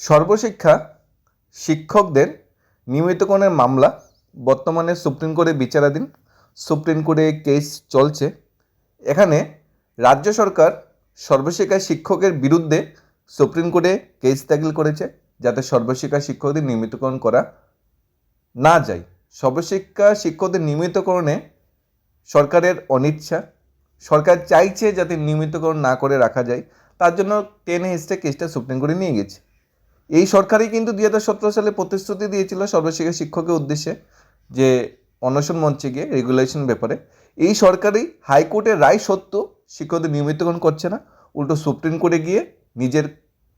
সর্বশিক্ষা শিক্ষকদের নিয়মিতকরণের মামলা বর্তমানে সুপ্রিম কোর্টে বিচারাধীন। সুপ্রিম কোর্টে কেস চলছে। এখানে রাজ্য সরকার সর্বশিক্ষা শিক্ষকের বিরুদ্ধে সুপ্রিম কোর্টে কেস দাখিল করেছে, যাতে সর্বশিক্ষা শিক্ষকদের নিয়মিতকরণ করা না যায়। সর্বশিক্ষা শিক্ষকদের নিয়মিতকরণে সরকারের অনিচ্ছা। সরকার চাইছে যাতে নিয়মিতকরণ না করে রাখা যায়। তার জন্য টেন হেসতে কেসটা সুপ্রিম কোর্টে নিয়ে গেছে। এই সরকারই কিন্তু দুই হাজার সতেরো সালে প্রতিশ্রুতি দিয়েছিল সর্বশিক্ষা শিক্ষকের উদ্দেশ্যে যে অনশন মঞ্চে গিয়ে রেগুলেশন ব্যাপারে। এই সরকারই হাইকোর্টের রায় সত্য, শিক্ষকদের নিয়মিতকরণ করছে না, উল্টো সুপ্রিম কোর্টে গিয়ে নিজের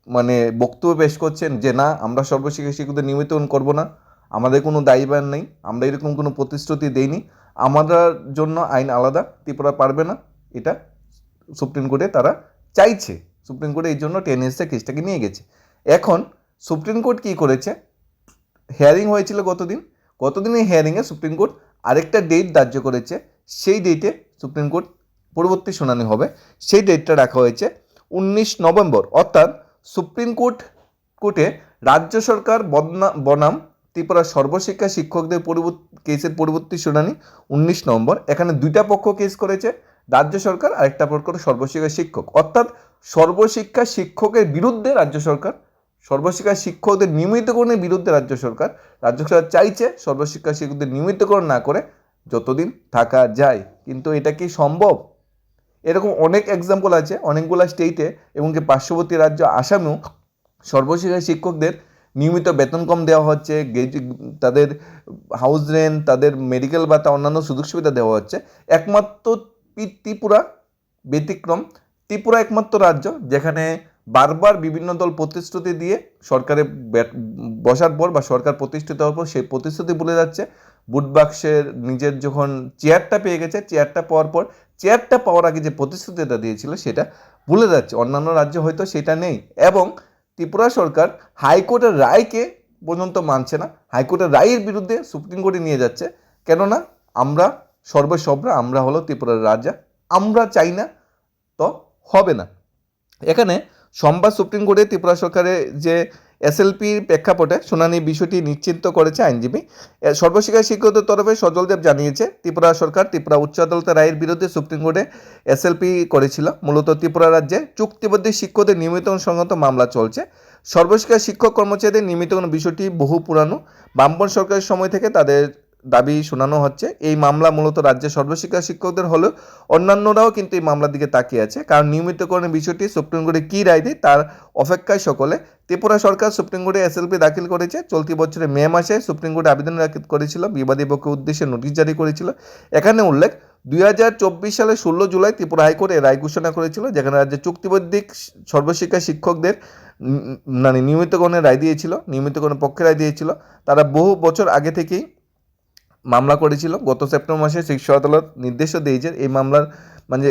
মানে বক্তব্য পেশ করছেন যে, না, আমরা সর্বশিক্ষা শিক্ষকদের নিয়মিতকরণ করব না, আমাদের কোনো দায়ীবান নেই, আমরা এরকম কোনো প্রতিশ্রুতি দেইনি, আমাদের জন্য আইন আলাদা, ত্রিপুরা পারবে না। এটা সুপ্রিম কোর্টে তারা চাইছে। সুপ্রিম কোর্টে এই জন্য টেন এসে কেসটাকে নিয়ে গেছে। এখন সুপ্রিম কোর্ট কী করেছে? হেয়ারিং হয়েছিল গতদিন। গতদিনের হিয়ারিংয়ে সুপ্রিম কোর্ট আরেকটা ডেট ধার্য করেছে। সেই ডেটে সুপ্রিম কোর্ট পরবর্তী শুনানি হবে। সেই ডেটটা রাখা হয়েছে উনিশ নভেম্বর। অর্থাৎ সুপ্রিম কোর্ট কোর্টে রাজ্য সরকার বদনা, বনাম ত্রিপুরা সর্বশিক্ষা শিক্ষকদের পরবর্তী কেসের পরবর্তী শুনানি উনিশ নভেম্বর। এখানে দুইটা পক্ষ কেস করেছে, রাজ্য সরকার আরেকটা পক্ষ সর্বশিক্ষা শিক্ষক। অর্থাৎ সর্বশিক্ষা শিক্ষকের বিরুদ্ধে রাজ্য সরকার সর্বশিক্ষা শিক্ষকদের নিয়মিতকরণের বিরুদ্ধে রাজ্য সরকার রাজ্য সরকার চাইছে সর্বশিক্ষা শিক্ষকদের নিয়মিতকরণ না করে যতদিন থাকা যায়। কিন্তু এটা কি সম্ভব? এরকম অনেক এক্সাম্পল আছে, অনেকগুলো স্টেটে এবং কি পার্শ্ববর্তী রাজ্য আসামেও সর্বশিক্ষা শিক্ষকদের নিয়মিত বেতন কম দেওয়া হচ্ছে তাদের হাউস রেন্ট তাদের মেডিকেল ভাতা, অন্যান্য সুযোগ সুবিধা দেওয়া হচ্ছে। একমাত্র ত্রিপুরা ব্যতিক্রম, ত্রিপুরা একমাত্র রাজ্য যেখানে বারবার বিভিন্ন দল প্রতিশ্রুতি দিয়ে সরকারে বসার পর বা সরকার প্রতিষ্ঠিত হওয়ার পর সেই প্রতিশ্রুতি ভুলে যাচ্ছে। বুট বাক্সের নিজের যখন চেয়ারটা পেয়ে গেছে, চেয়ারটা পাওয়ার পর চেয়ারটা পাওয়ার আগে যে প্রতিশ্রুতিটা দিয়েছিল সেটা ভুলে যাচ্ছে। অন্যান্য রাজ্য হয়তো সেটা নেই এবং ত্রিপুরা সরকার হাইকোর্টের রায়কে পর্যন্ত মানছে না। হাইকোর্টের রায়ের বিরুদ্ধে সুপ্রিম কোর্টে নিয়ে যাচ্ছে। কেননা আমরা সর্বসবরা আমরা হলো ত্রিপুরার রাজা, আমরা চাই না তো হবে না। এখানে সোমবার সুপ্রিম কোর্টে ত্রিপুরা সরকারের যে এসএলপির প্রেক্ষাপটে শুনানি বিষয়টি নিশ্চিন্ত করেছে আইনজীবী। সর্বশিক্ষা শিক্ষকদের তরফে সজলদেব জানিয়েছে, ত্রিপুরা সরকার ত্রিপুরা উচ্চ আদালতের রায়ের বিরুদ্ধে সুপ্রিম কোর্টে এসএলপি করেছিল। মূলত ত্রিপুরা রাজ্যে চুক্তিবদ্ধ শিক্ষকদের নিয়মিতকরণ সংক্রান্ত মামলা চলছে। সর্বশিক্ষা শিক্ষক কর্মচারীদের নিয়মিতকরণ বিষয়টি বহু পুরানো। বামপন সরকারের সময় থেকে তাদের দাবি শোনানো হচ্ছে। এই মামলা মূলত রাজ্যের সর্বশিক্ষা শিক্ষকদের হলেও অন্যান্যরাও কিন্তু এই মামলার দিকে তাকিয়ে আছে। কারণ নিয়মিতকরণের বিষয়টি সুপ্রিম কোর্টে কী রায় দেয় তার অপেক্ষায় সকলে। ত্রিপুরা সরকার সুপ্রিম কোর্টে এসএলপি দাখিল করেছে। চলতি বছরের মে মাসে সুপ্রিম কোর্টে আবেদন দাখিল করেছিল। বিবাদী পক্ষের উদ্দেশ্যে নোটিশ জারি করেছিল। এখানে উল্লেখ, দুই হাজার চব্বিশ সালে ষোলো জুলাই ত্রিপুরা হাইকোর্ট রায় ঘোষণা করেছিল, যেখানে রাজ্যের চুক্তিবদ্ধিক সর্বশিক্ষা শিক্ষকদের মানে নিয়মিতকরণের রায় দিয়েছিল, নিয়মিতকরণের পক্ষে রায় দিয়েছিল। তারা বহু বছর আগে থেকেই মামলা করেছিল, গত সেপ্টেম্বর মাসে শীর্ষ আদালত নির্দেশও দিয়েছে এই মামলার মানে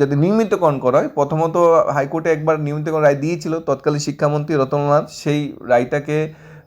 যদি নিয়মিতকরণ করা হয়, প্রথমত হাইকোর্টে একবার নিয়মিতকরণ রায় দিয়েছিল, তৎকালীন শিক্ষামন্ত্রী রতনলাল, সেই রায়টাকে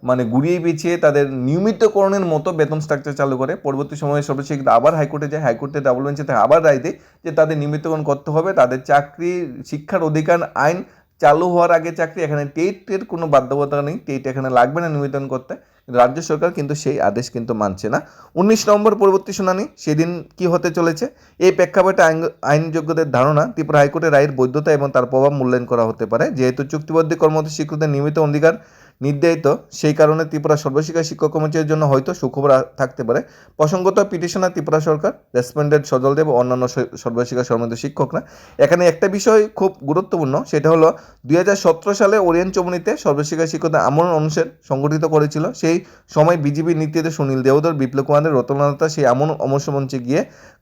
মানে ঘুরিয়ে পেঁচিয়ে তাদের নিয়মিতকরণের মতো বেতন স্ট্রাকচার চালু করে। পরবর্তী সময়ে সর্বশেষ আবার হাইকোর্টে যায়, হাইকোর্টে ডাবল বেঞ্চে আবার রায় দেয় যে তাদের নিয়মিতকরণ করতে হবে, তাদের চাকরি, শিক্ষার অধিকার আইন চালু হওয়ার আগে চাকরি, এখানে টেটের কোনো বাধ্যবাধকতা নেই, টেট এখানে লাগবে না নিয়মিতকরণ করতে। রাজ্য সরকার কিন্তু সেই আদেশ কিন্তু মানছে না। উনিশ নম্বর পরবর্তী শুনানি, সেদিন কি হতে চলেছে? এই প্রেক্ষাপটে আইন, আইনযোগ্যদের ধারণা ত্রিপুরা হাইকোর্টের রায়ের বৈধতা এবং তার প্রভাব মূল্যায়ন করা হতে পারে। যেহেতু চুক্তিবদ্ধ কর্মরত শিক্ষকদের নিয়মিত অধিকার নির্ধারিত, সেই কারণে ত্রিপুরা সর্বশিক্ষা শিক্ষক কর্মচারীর জন্য হয়তো সুখবর থাকতে পারে। প্রসঙ্গত, পিটিশনার ত্রিপুরা সরকার, রেসপন্ডেন্ট সজলদেব ও অন্যান্য সর্বশিক্ষা সম্বন্ধিত শিক্ষকরা। এখানে একটা বিষয় খুব গুরুত্বপূর্ণ, সেটা হলো, দুই হাজার সতেরো সালে ওরিয়েন্ট চমনিতে সর্বশিক্ষা শিক্ষকদের আমরণ অনুচ্ছেদ সংগঠিত করেছিল, সেই সময় বিজেপি নীতিতে সুনীল দেওদর, বিপ্লব কুমারের রতনলতা সেই এমন অমস্য মঞ্চে গিয়ে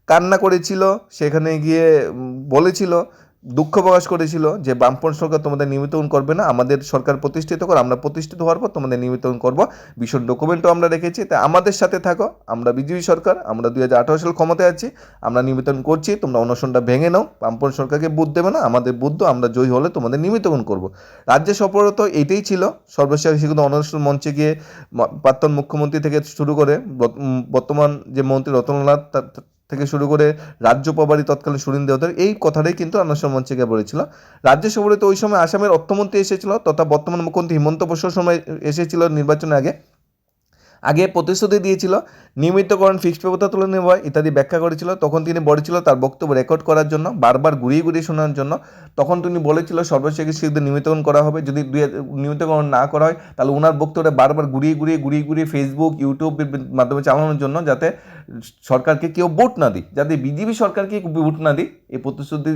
কান্না করেছিল, সেখানে গিয়ে বলেছিল দুঃখ প্রকাশ করেছিল যে বামপন সরকার তোমাদের নিয়মিতকরণ করবে না, আমাদের সরকার প্রতিষ্ঠিত কর, আমরা প্রতিষ্ঠিত হওয়ার পর তোমাদের নিয়মিতকরণ করব। ভীষণ ডকুমেন্টও আমরা রেখেছি তাই আমাদের সাথে থাকো, আমরা বিজেপি সরকার, আমরা দুই হাজার আঠারো সাল ক্ষমতায় আছি, আমরা নিয়মিতকরণ করছি, তোমরা অনশনটা ভেঙে নাও বামপন সরকারকে বুধ দেবে না, আমাদের বুদ্ধ আমরা জয়ী হলে তোমাদের নিয়মিতকরণ করব। রাজ্যের সফলতা এটাই ছিল, সর্বশেষ শিক্ষিত অনশন মঞ্চে গিয়ে প্রাক্তন মুখ্যমন্ত্রী থেকে শুরু করে বর্ত- বর্তমান যে মন্ত্রী রতনলাল থেকে শুরু করে রাজ্য প্রভারী তৎকালীন সুরিন দেওতার এই কথাটাই কিন্তু আনাসর মঞ্চে গিয়ে বলেছিল। রাজ্য সভাপতি তো ওই সময় আসামের অর্থমন্ত্রী এসেছিল, তথা বর্তমান মুখ্যমন্ত্রী হিমন্ত বসুর সময় এসেছিল নির্বাচনের আগে। আগে প্রতিশ্রুতি দিয়েছিল, নিয়মিতকরণ ফিক্সড ব্যবস্থা তুলে নেওয়া ইত্যাদি ব্যাখ্যা করেছিল, তখন তিনি বলেছিল তার বক্তব্য রেকর্ড করার জন্য, বারবার ঘুরিয়ে ঘুরিয়ে শোনার জন্য। তখন তিনি বলেছিল সর্বশেষে শিশুদের নিয়মিতকরণ করা হবে, যদি নিয়মিতকরণ না করা হয়, তাহলে ওনার বক্তব্যটা বারবার ঘুরিয়ে ঘুরিয়ে ঘুরিয়ে ঘুরিয়ে ফেসবুক ইউটিউবের মাধ্যমে চালানোর জন্য যাতে সরকারকে কেউ ভোট না দিই যাতে বিজেপি সরকারকে ভোট না দিই এই প্রতিশ্রুতি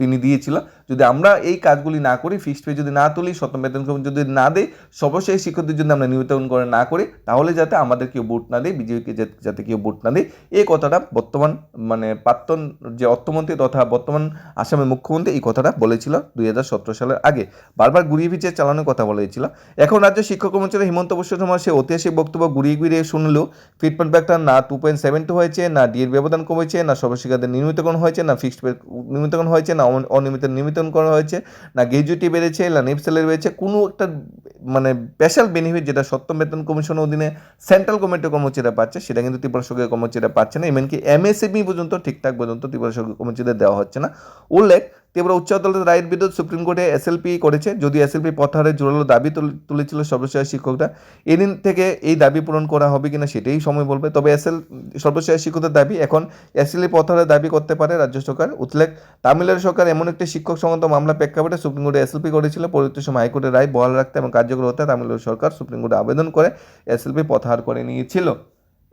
তিনি দিয়েছিল। যদি আমরা এই কাজগুলি না করি ফিক্সড পে যদি না তুলি শত বেতন যদি না দেয় সর্বশেষ শিক্ষকদের যদি আমরা নিয়মিতকরণ করে না করি, তাহলে যাতে আমাদের কেউ ভোট না দেয়, বিজেপিকে যাতে কেউ ভোট না দেয়। এই কথাটা বর্তমান মানে প্রাক্তন যে অর্থমন্ত্রী তথা বর্তমান আসামের মুখ্যমন্ত্রী এই কথাটা বলেছিল দুই হাজার সতেরো সালের আগে। বারবার ঘুরিয়ে ফিরিয়ে চালানোর কথা বলেছিল। এখন রাজ্য শিক্ষক কর্মচারী হিমন্ত বিশ্ব শর্মার সে ঐতিহাসিক বক্তব্য ঘুরিয়ে ঘুরিয়ে শুনলেও ফিটমেন্ট ব্যাগটা না টু পয়েন্ট সেভেন টু হয়েছে, না ডিএর ব্যবধান কমেছে, না সর্বশিক্ষাদের নিয়মিতকরণ হয়েছে, না ফিক্সড নিয়মিতকরণ হয়েছে। না অন- অনিয়মিত নিমিতন করা হয়েছে, না গ্রেজুয়েটি বেড়েছে, না নিপসেলের বেড়েছে, কোনো একটা মানে স্পেশাল বেনিফিট যেটা সপ্তম বেতন কমিশনের অধীনে সেন্ট্রাল কমিটির কর্মচারীরা পাচ্ছে, সেটা কিন্তু ত্রিপুরা সরকারের কর্মচারীরা পাচ্ছে না এমনকি এমএসএমই পর্যন্ত ঠিকঠাক পর্যন্ত ত্রিপুরা সরকারের কর্মচারীদের দেওয়া হচ্ছে না। উল্লেখ ত্রিপুরা উচ্চ আদালতের রায়ের বিরুদ্ধে সুপ্রিম কোর্টে এসএলপি করেছে। যদি এসএলপি প্রত্যাহারের জোরালো দাবি তুলে- তুলেছিল সর্বশেষ শিক্ষকরা। এদিন থেকে এই দাবি পূরণ করা হবে কিনা সেটাই সময় বলবে। তবে এসএল সর্বশেষ শিক্ষকদের দাবি, এখন এসএলপি প্রত্যাহারের দাবি করতে পারে রাজ্য সরকার। উল্লেখ তামিলনাড়ু সরকার এমন একটি শিক্ষক সংক্রান্ত মামলা প্রেক্ষাপটে সুপ্রিম কোর্টে এসএলপি করেছিল। পরবর্তী সময় হাইকোর্টের রায় বহাল রাখতে এবং কার্যকর হতে তামিলনাড়ু সরকার সুপ্রিম কোর্টে আবেদন করে এসএলপি প্রত্যাহার করে নিয়েছিল।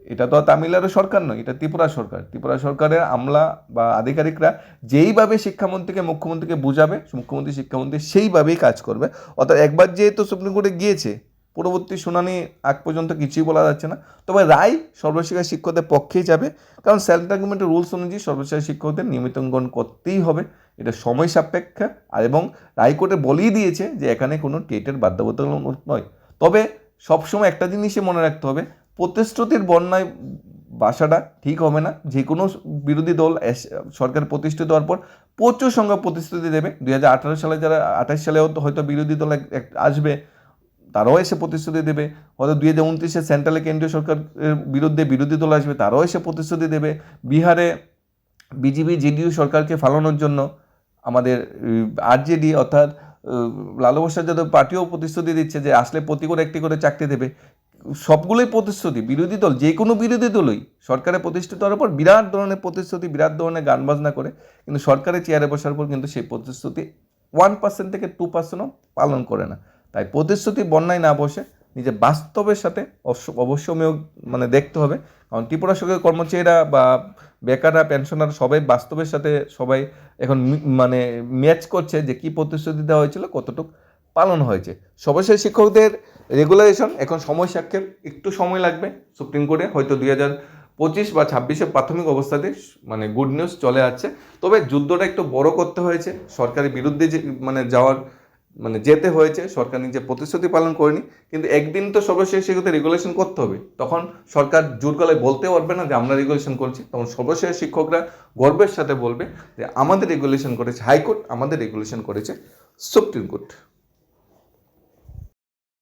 এটা তো তামিলনাড়ু সরকার নয়, এটা ত্রিপুরা সরকার। ত্রিপুরা সরকারের আমলা বা আধিকারিকরা যেইভাবে শিক্ষামন্ত্রীকে মুখ্যমন্ত্রীকে বুঝাবে, মুখ্যমন্ত্রী, শিক্ষামন্ত্রী সেইভাবেই কাজ করবে। অর্থাৎ একবার যেহেতু সুপ্রিম কোর্টে গিয়েছে, পরবর্তী শুনানি আগ পর্যন্ত কিছুই বলা যাচ্ছে না। তবে রায় সর্বশিক্ষা শিক্ষকদের পক্ষেই যাবে, কারণ সেলফ গভর্নমেন্টের রুলস অনুযায়ী সর্বশিক্ষা শিক্ষকদের নিয়মিতকরণ করতেই হবে। এটা সময় সাপেক্ষে। আর এবং রায়কোর্টে বলেই দিয়েছে যে এখানে কোনো টেটের বাধ্যবাধকতামূলক নয়। তবে সবসময় একটা জিনিসই মনে রাখতে হবে প্রতিশ্রুতির বন্যায় বাসাটা ঠিক হবে না। যে কোনো বিরোধী দল সরকার প্রতিষ্ঠিত হওয়ার পর প্রচুর সংখ্যক প্রতিশ্রুতি দেবে। দুই হাজার আঠারো সালে যারা, আঠাশ সালে হয়তো বিরোধী দল আসবে, তারাও এসে প্রতিশ্রুতি দেবে। হয়তো দুই হাজার উনত্রিশে সেন্ট্রালে কেন্দ্রীয় সরকারের বিরুদ্ধে বিরোধী দল আসবে, তারাও এসে প্রতিশ্রুতি দেবে। বিহারে বিজেপি জেডিইউ সরকারকে ফালানোর জন্য আমাদের আরজেডি অর্থাৎ লালু প্রসাদ যাদব পার্টিও প্রতিশ্রুতি দিচ্ছে যে আসলে প্রতি করে একটি করে চাকরি দেবে। সবগুলোই প্রতিশ্রুতি, বিরোধী দল, যে কোনো বিরোধী দলই সরকারে প্রতিষ্ঠিত হওয়ার পর বিরাট ধরনের প্রতিশ্রুতি, বিরাট ধরনের গান বাজনা করে, কিন্তু সরকারের চেয়ারে বসার পর কিন্তু সেই প্রতিশ্রুতি ওয়ান পার্সেন্ট থেকে টু পার্সেন্টও পালন করে না। তাই প্রতিশ্রুতি বন্যায় না বসে নিজে বাস্তবের সাথে অবশ্য- অবশ্যই মানে দেখতে হবে। কারণ ত্রিপুরা সরকারের কর্মচারীরা বা বেকাররা পেনশনার সবাই বাস্তবের সাথে সবাই এখন মানে ম্যাচ করছে যে কি প্রতিশ্রুতি দেওয়া হয়েছিল, কতটুকু পালন হয়েছে। সর্বশেষ শিক্ষকদের রেগুলারেশন এখন সময় সাক্ষেপ একটু সময় লাগবে সুপ্রিম কোর্টে, হয়তো দুই হাজার পঁচিশ বা ছাব্বিশে প্রাথমিক অবস্থাতে মানে গুড নিউজ চলে আসছে। তবে যুদ্ধটা একটু বড় করতে হয়েছে, সরকারের বিরুদ্ধে যে মানে যাওয়ার মানে যেতে হয়েছে, সরকার নিজে প্রতিশ্রুতি পালন করেনি, কিন্তু একদিন তো সর্বশেষ সেগুলো রেগুলেশন করতে হবে। তখন সরকার জোর গলায় বলতে পারবে না যে আমরা রেগুলেশন করছি। তখন সর্বশেষ শিক্ষকরা গর্বের সাথে বলবে যে আমাদের রেগুলেশন করেছে, হাইকোর্ট আমাদের রেগুলেশন করেছে সুপ্রিম কোর্ট।